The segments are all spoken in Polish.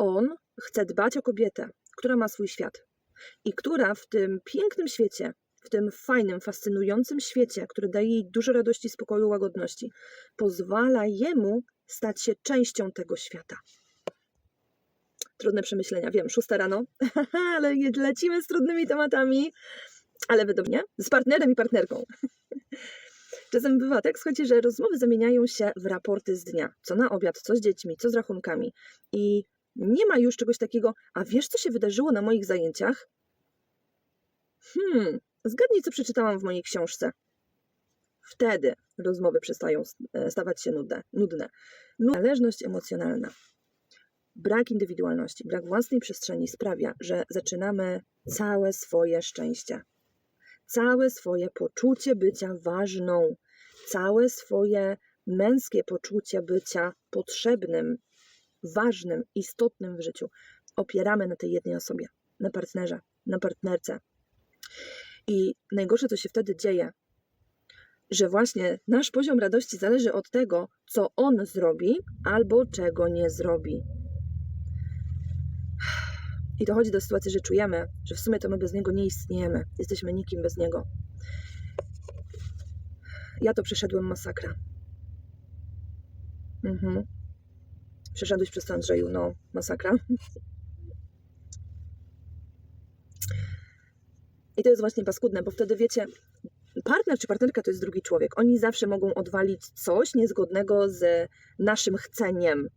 on chce dbać o kobietę, która ma swój świat i która w tym pięknym świecie, w tym fajnym, fascynującym świecie, który daje jej dużo radości, spokoju, łagodności, pozwala jemu stać się częścią tego świata. Trudne przemyślenia, wiem, szósta rano, ale lecimy z trudnymi tematami, ale według z partnerem i partnerką. Czasem bywa tak, słuchajcie, że rozmowy zamieniają się w raporty z dnia. Co na obiad, co z dziećmi, co z rachunkami. I nie ma już czegoś takiego, a wiesz, co się wydarzyło na moich zajęciach? Hmm, zgadnij, co przeczytałam w mojej książce. Wtedy rozmowy przestają e, stawać się nudne. nudne. Nu- Zależność emocjonalna, brak indywidualności, brak własnej przestrzeni sprawia, że zaczynamy całe swoje szczęście, całe swoje poczucie bycia ważną, całe swoje męskie poczucie bycia potrzebnym, ważnym, istotnym w życiu opieramy na tej jednej osobie, na partnerze, na partnerce. I najgorsze, co się wtedy dzieje, że właśnie nasz poziom radości zależy od tego, co on zrobi albo czego nie zrobi. I dochodzi do sytuacji, że czujemy, że w sumie to my bez niego nie istniejemy. Jesteśmy nikim bez niego. Ja to przeszedłem masakra. Mhm. Przeszedłeś przez to, Andrzeju, no, masakra. I to jest właśnie paskudne, bo wtedy wiecie, partner czy partnerka to jest drugi człowiek. Oni zawsze mogą odwalić coś niezgodnego z naszym chceniem,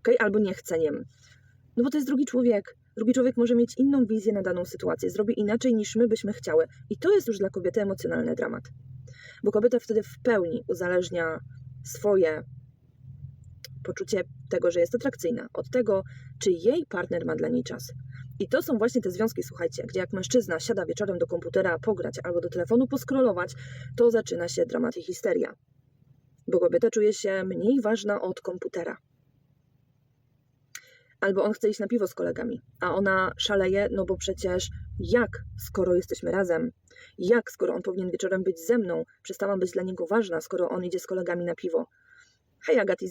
okay? albo niechceniem. No bo to jest drugi człowiek. Drugi człowiek może mieć inną wizję na daną sytuację, zrobi inaczej niż my byśmy chciały. I to jest już dla kobiety emocjonalny dramat. Bo kobieta wtedy w pełni uzależnia swoje poczucie tego, że jest atrakcyjna, od tego, czy jej partner ma dla niej czas. I to są właśnie te związki, słuchajcie, gdzie jak mężczyzna siada wieczorem do komputera pograć albo do telefonu poskrolować, to zaczyna się dramat i histeria. Bo kobieta czuje się mniej ważna od komputera. Albo on chce iść na piwo z kolegami, a ona szaleje, no bo przecież jak, skoro jesteśmy razem? Jak, skoro on powinien wieczorem być ze mną? Przestałam być dla niego ważna, skoro on idzie z kolegami na piwo. Hej, Agatis,